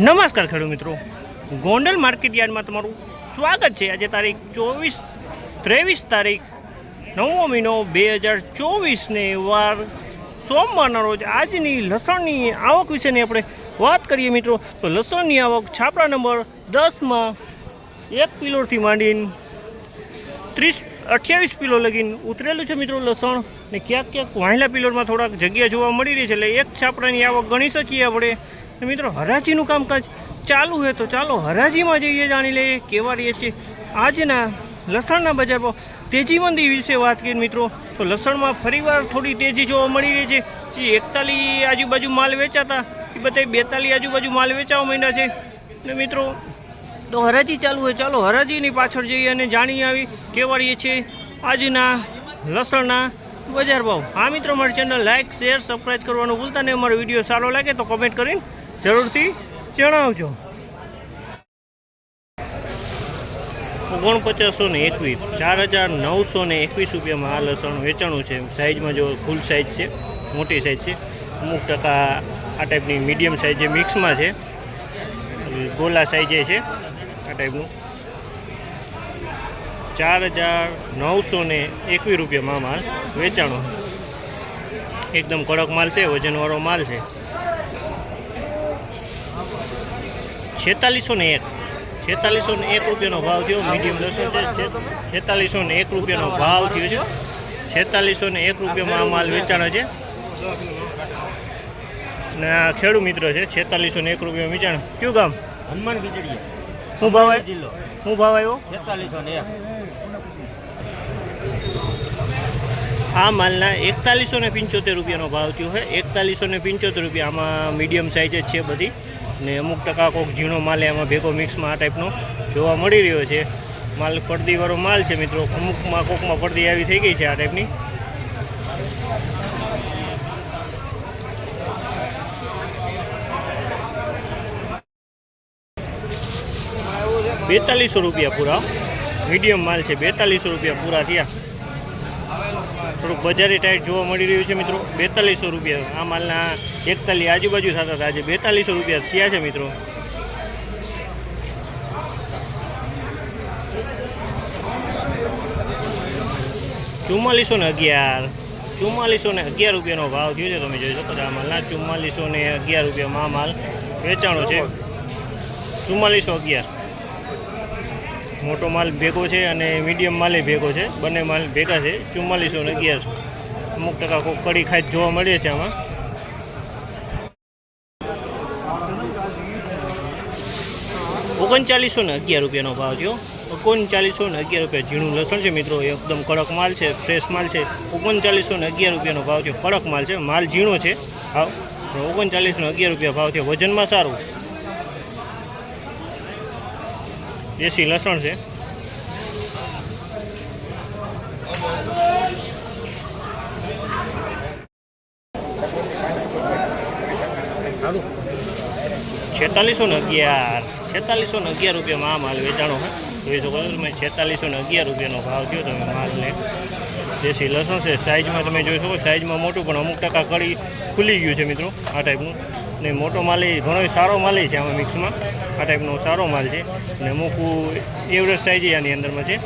નમસ્કાર ખેડૂત મિત્રો. ગોંડલ માર્કેટ યાર્ડમાં તમારું સ્વાગત છે. આજે તારીખ ચોવીસ, ત્રેવીસ તારીખ નવમો મહિનો બે હજાર ચોવીસને વાર સોમવારના રોજ આજની લસણની આવક વિશેની આપણે વાત કરીએ મિત્રો. તો લસણની આવક છાપરા નંબર દસમાં એક કિલોથી માંડીને ત્રીસ, અઠ્યાવીસ કિલો લગીને ઉતરેલું છે મિત્રો લસણ. ને ક્યાંક ક્યાંક વાહેલા પિલોરમાં થોડાક જગ્યા જોવા મળી રહી છે. એટલે એક છાપરાની આવક ગણી શકીએ આપણે. મિત્રો હરાજીનું કામકાજ ચાલુ છે તો ચાલો હરાજીમાં જઈએ, જાણી લઈએ કેવા રહીએ છીએ. આજના લસણના બજાર ભાવ. તેજી વિશે વાત કરીએ મિત્રો. તો લસણમાં ફરીવાર થોડી તેજી જોવા મળી રહી છે. જે એકતાલીસ આજુબાજુ માલ વેચાતા, એ બધા બેતાલીસ આજુબાજુ માલ વેચાવા માંડ્યા છે. ને મિત્રો, તો હરાજી ચાલુ હોય ચાલો હરાજીની પાછળ જઈએ અને જાણી આવી કેવા રહીએ છીએ આજના લસણના બજાર ભાવ. આ મિત્રો, મારી ચેનલ લાઇક શેર સબસ્ક્રાઈબ કરવાનું ભૂલતા નહીં. અમારો વીડિયો સારો લાગે તો કોમેન્ટ કરીને જરૂરથી જણાવજો. ઓગણપચાસો ને એકવીસ ચાર હજાર નવસો ને એકવીસ રૂપિયામાં આ લસણ વેચાણું છે. સાઇઝમાં જો ફૂલ સાઇઝ છે, મોટી સાઇઝ છે. અમુક ટકા આ ટાઈપની મીડિયમ સાઇઝ જે મિક્સમાં છે ગોલા સાઇઝે છે આ ટાઈપનું. ચાર હજાર નવસો ને એકવીસ રૂપિયામાં માલ વેચાણો. એકદમ કડક માલ છે, વજનવાળો માલ છે. છેતાલીસો ને એક. છેતાલીસો ને એક રૂપિયાનો ભાવ થયો મીડિયમ લસણ છે. છેતાલીસો ને એક રૂપિયાનો ભાવ થયો છે. છેતાલીસો ને એક રૂપિયામાં આ માલ વેચાણો છે. ને આ ખેડૂત મિત્ર છે છેતાલીસો ને એક રૂપિયા વેચાણ. કયું ગામ? હનુમાન ખીચડી શું ભાવ આવ્યો? જિલ્લો. શું ભાવ આવ્યો? છેતાલીસો ને એક. આ માલના એકતાલીસો ને પંચોતેર રૂપિયાનો ભાવ થયો છે. એકતાલીસો ને પંચોતેર રૂપિયા આમાં મીડિયમ સાઇઝ જ છે બધી. ને અમુક ટકા કોઈક ઝીણો માલ એમાં ભેગો મિક્સમાં આ ટાઈપનો જોવા મળી રહ્યો છે. માલ પડદીવાળો માલ છે મિત્રો. અમુકમાં કોકમાં પડદી આવી થઈ ગઈ છે આ ટાઈપની બેતાલીસો રૂપિયા પૂરા. મીડિયમ માલ છે. બેતાલીસો રૂપિયા પૂરા થયા. થોડુંક બજારી ટાઈટ જોવા મળી રહ્યું છે મિત્રો. બેતાલીસો રૂપિયા આ માલના એકતાલીસ આજુબાજુ થતા હતા આજે બેતાલીસો રૂપિયા થયા છે મિત્રો. ચુમ્માલીસો ને અગિયાર. ચુમ્માલીસો ને અગિયાર રૂપિયાનો ભાવ થયો છે. તમે જોઈ શકો છો આ માલના ચુમ્માલીસો ને અગિયાર રૂપિયામાં માલ વેચાણો છે. ચુમ્માલીસો અગિયાર. મોટો માલ ભેગો છે અને મીડિયમ માલે ભેગો છે. બંને માલ ભેગા છે. ચુમ્માલીસો ને અગિયારસો અમુક ટકા કોઈ કડી ખાઈ જોવા મળે છે આમાં. ઓગણચાલીસો ને અગિયાર રૂપિયાનો ભાવ થયો. ઓગણચાલીસો ને અગિયાર રૂપિયા ઝીણું લસણ છે મિત્રો. એકદમ કડક માલ છે ફ્રેશ માલ છે. ઓગણચાલીસો ને અગિયાર રૂપિયાનો ભાવ થયો. કડક માલ છે, માલ ઝીણો છે. ભાવ ઓગણચાલીસો ને અગિયાર રૂપિયા ભાવ થયો. વજનમાં સારું. દેશી લસણ છે. છેતાલીસો ને અગિયાર, છેતાલીસો ને અગિયાર રૂપિયામાં આ માલ વેચાણો હોય જોઈ શકો છો તમે છેતાલીસો ને અગિયાર રૂપિયાનો ભાવ થયો તમે માલને દેશી લસણ છે સાઇઝમાં તમે જોઈ શકો સાઇઝમાં મોટું પણ અમુક ટકા કડી ખુલી ગયું છે મિત્રો, આ ટાઈપનું ને. મોટો માલ ઘણો સારો માલ છે આમાં મિક્સમાં આ ટાઈપનો સારો માલ છે. ને અમુક એવરેજ સાઇઝ આની અંદરમાં છે.